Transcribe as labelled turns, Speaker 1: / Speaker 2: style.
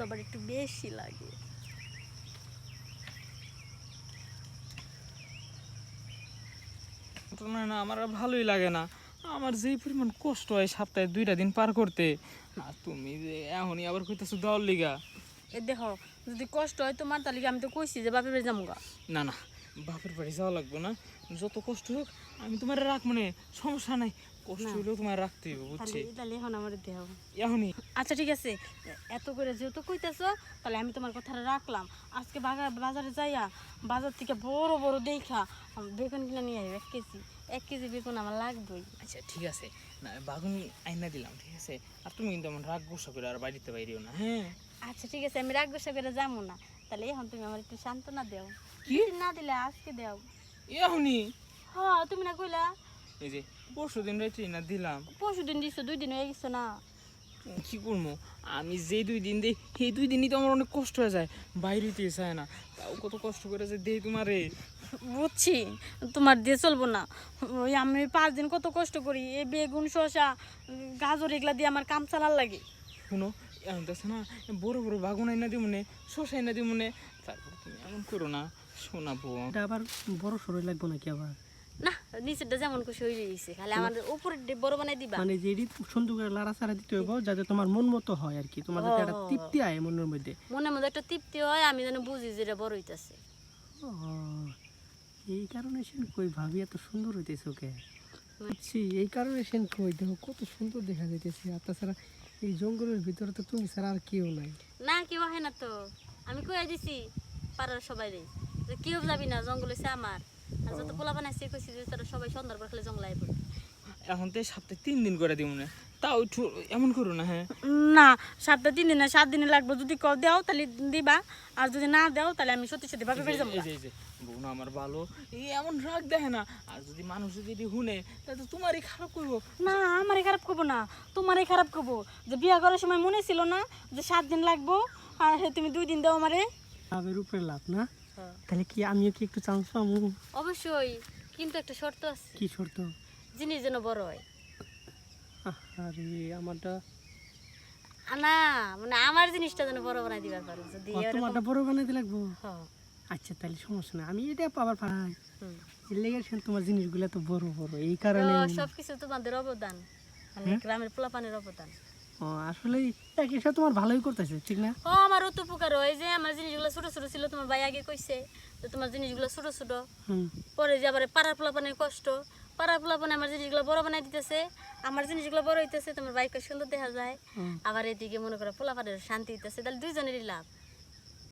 Speaker 1: তো আবার একটু বেশি লাগে।
Speaker 2: না না আমার ভালোই লাগে না। আমার যেই পরিমাণ কষ্ট হয় সপ্তাহে দুইটা দিন পার করতে আর তুমি যে এখনই আবার কইতেছো দল লিগা।
Speaker 1: এ দেখো যদি কষ্ট হয় তোমার তাহলে আমি তো কইছি যে বাপে বাড়ি যাব
Speaker 2: না না বাপের বাড়ি যাওয়া লাগবে না। যত কষ্ট হোক আমি তোমার রাখব না সমস্যা নাই। কষ্ট। হলেও তোমার রাখতে হবে বুঝছি?
Speaker 1: তাহলে এখন আমার দেহ।
Speaker 2: এখনই।
Speaker 1: আচ্ছা ঠিক আছে। এত করে যেহেতু কইতেছো তাহলে আমি তোমার কথাটা রাখলাম। আজকে বাগা- বাজারে যাইয়া বাজার থেকে বড় বড় দেখা বেগুন কিনে নিয়ে আসবে এক কেজি। এক কেজি বেগুন আমার লাগবেই।
Speaker 2: আচ্ছা ঠিক আছে। না বাগুন আইনা দিলাম ঠিক আছে? আর তুমি কিন্তু আমার রাগ গোসা করে আর বাড়িতে বাইরেও না হ্যাঁ?
Speaker 1: আচ্ছা ঠিক আছে আমি রাগ গোসা করে যাব না। তাহলে এখন তুমি আমার একটু সান্ত্বনা দেও।
Speaker 2: কি?
Speaker 1: না দিলে আজকে দেও।
Speaker 2: এখনই?
Speaker 1: হ্যাঁ তুমি না কইলা?
Speaker 2: এই যে পরশু দিন রাত্রি না দিলাম।
Speaker 1: পরশু দিন দিছো দুই দিন হয়ে গেছো না।
Speaker 2: কি করব? আমি যে দুই দিন দিই সেই দুই দিনই তো আমার অনেক কষ্ট হয়ে যায়। বাইরে দিয়ে চায় না। তাও কত কষ্ট করে যে দেই তোমারে।
Speaker 1: বুঝছি তোমার দিয়ে চলবো না। ওই আমি পাঁচ দিন কত কষ্ট করি এই বেগুন শসা গাজর এগুলা দিয়ে আমার কাম চালার লাগে।
Speaker 2: শুনো এমন তো না বড় বড় বাগুন আইনা দিই মনে শসা আইনা দিই মনে তারপর তুমি এমন করো না শোনাবো
Speaker 3: এটা আবার বড় সরই লাগবো নাকি আবার?
Speaker 1: না নিচেরটা যেমন খুশি হয়ে গেছে খালি আমার উপরে বড় বানাই দিবা।
Speaker 3: মানে যে সুন্দর করে লাড়া ছাড়া দিতে হইব যাতে তোমার মন মতো হয় আর কি তোমার যাতে একটা তৃপ্তি আয় মনের মধ্যে।
Speaker 1: মনের মধ্যে একটা তৃপ্তি হয় আমি যেন বুঝি যে এটা বড় হইতাছে।
Speaker 3: এই কারণে সেন কই ভাবি এত সুন্দর হইতেছে ওকে। বুঝছি এই কারণে সেন কই দেখো কত সুন্দর দেখা যাইতেছে। আর তাছাড়া এই জঙ্গলের ভিতরে তো তুমি ছাড়া আর কেউ নাই।
Speaker 1: না কেউ আহে না তো। আমি কয়ে দিছি পাড়ার সবাই রে যে কেউ যাবি না জঙ্গল হচ্ছে আমার। আর যত পোলা বানাইছে কইছি যে তারা সবাই সন্ধ্যার পর খালি জঙ্গলে আইব।
Speaker 2: এখন তো সপ্তাহে তিন দিন করে দিব মনে তাও একটু এমন করো না হ্যাঁ।
Speaker 1: না সাতটা তিন দিন না সাত দিনে লাগবে। যদি কও দেও তাহলে দিবা। আর যদি না দেও তাহলে আমি সত্যি সত্যি ভাবে বেড়ে যাব।
Speaker 2: এই যে বোন আমার ভালো এই এমন রাগ দেখে না। আর যদি মানুষ যদি শুনে তাহলে তোমারই খারাপ করব।
Speaker 1: না আমারই খারাপ করব না তোমারই খারাপ করব। যে বিয়া করার সময় মনে ছিল না যে সাত দিন লাগবো আর তুমি দুই দিন দাও আমারে।
Speaker 3: লাভের উপরে লাভ না? তাহলে কি আমিও কি একটু চান্স পাবো
Speaker 1: অবশ্যই কিন্তু একটা শর্ত আছে।
Speaker 3: কি শর্ত?
Speaker 1: জিনিস যেন বড় হয়।
Speaker 3: আরে আমারটা
Speaker 1: না মানে আমার জিনিসটা যেন বড় বানাই দিবার পারো যদি
Speaker 3: তোমারটা বড় বানাইতে লাগবো?
Speaker 1: হ্যাঁ,
Speaker 3: আচ্ছা তাহলে সমস্যা না আমি এটা পাবার পাই এর লেগে তোমার জিনিসগুলো তো বড় বড়। এই কারণে
Speaker 1: সবকিছু তোমাদের অবদান। মানে
Speaker 3: হ্যাঁ?
Speaker 1: গ্রামের পোলাপানের অবদান।
Speaker 3: ও আসলে এক হিসাবে তোমার ভালোই করতেছে ঠিক না?
Speaker 1: ও আমার অত উপকার হয় যে আমার জিনিসগুলো ছোট ছোট ছিল তোমার ভাই আগে কইছে তোমার জিনিসগুলো ছোট ছোট। পরে যে আবার পাড়ার পোলাপানের কষ্ট পোলাপানে আমার জিনিসগুলো বড় বানাই দিতেছে। আমার জিনিসগুলো বড় হইতেছে তোমার বাইক সুন্দর দেখা যায়। আবার এদিকে মনে করো পোলাপানের শান্তি হইতেছে তাহলে দুইজনেরই লাভ।